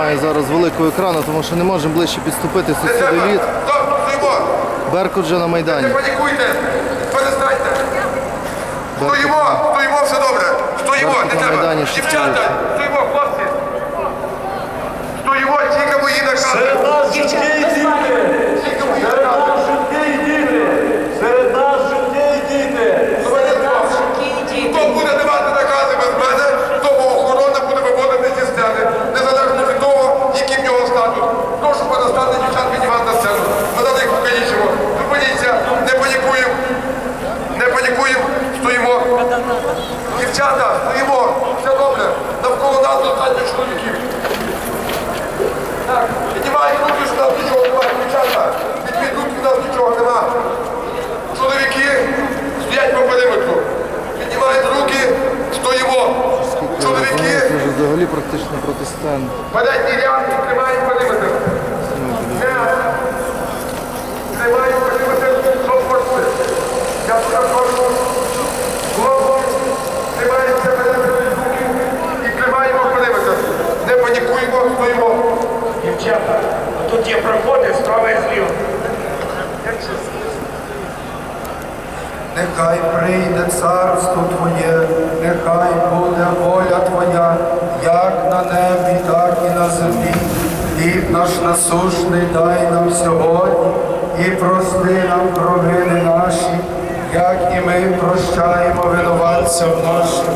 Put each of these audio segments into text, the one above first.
немає зараз великого екрану, тому що не можемо ближче підступити сусіди лід. Беркут вже на Майдані. Не панікуйте! Перестаньте! Стоїмо! Стоїмо, все добре! Стоїмо, не треба! Дівчата! Дівчата, стоїмо. Все добре. Навколо нас достатньо чоловіків. Так, піднімають руки, що нас нічого немає. Дівчата, підніміть руки, у нас нічого немає. Чоловіки стоять по периметру. Піднімають руки, стоїмо. Чоловіки, Це вже взагалі практично проти сцени. передній ряд тут є проходи справа і зліва. Нехай прийде царство Твоє, нехай буде воля Твоя, як на небі, так і на землі. Хліб наш насушний дай нам сьогодні і прости нам провини наші, як і ми прощаємо винуватцям нашим.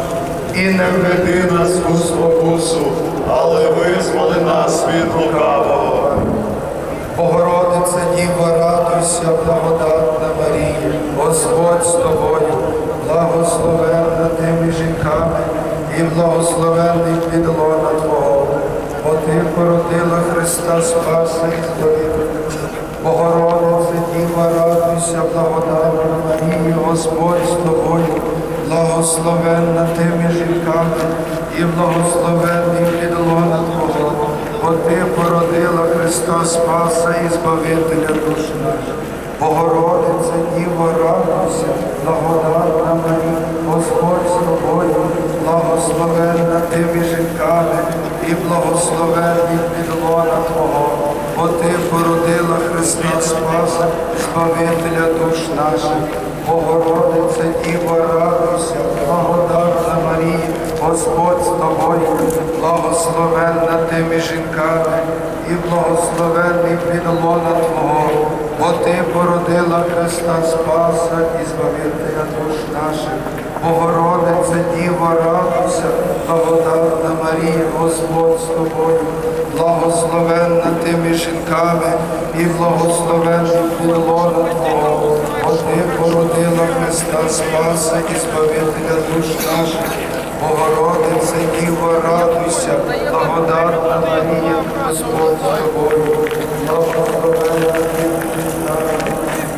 І не введи нас у спокусу, але визволи нас від лукавого. Богородице, Діва, радуйся, благодатна Марія, Господь з тобою, благословенна тими жінками і благословенний плід лона Твого, бо Ти породила Христа Спаса і Збавителя. Богородице, Діва, радуйся, благодатна Марія, Господь з тобою, благословенна тими жінками і благословенний плід лона Твого, бо Ти породила Спаса і Збавителя душ наших. Богородице, Діво, радуйся, благодатна Марія, Господь з тобою, благословенна тими жінками і благословенний плід лона Твого, бо Ти породила Христа Спаса, Збавителя душ наших. Богородице, Діво, радуйся, благодатна Господь з тобою, благословенна тими жінками і благословенний плід лона Твого, бо Ти породила Христа Спаса і Збавителя душ наших. Богородице, Діво, радуйся, благодатна Марія, Господь з тобою, благословенна тими жінками і благословенний плід лона Твого, бо Ти породила Христа Спаса і Збавителя душ наших. Богородице, Діво, радуйся, благодатна Марія, Господь з тобою, благословенна ти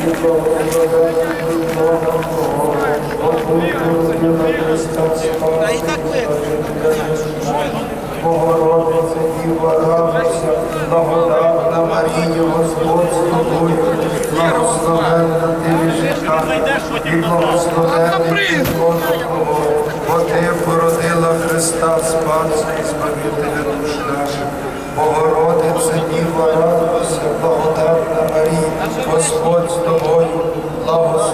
і благословенна Бога Твого, Господь Христа Спаса Богородице, Діво, радуйся, благодатна Марія, Господь з тобою, благословенна ти і благословенний Бога Твого, бо Ти породила Христа Спаса і Збавителя душ наших. Богородице, Діва, радуйся, благодатна Марія, Господь з тобою, благословенна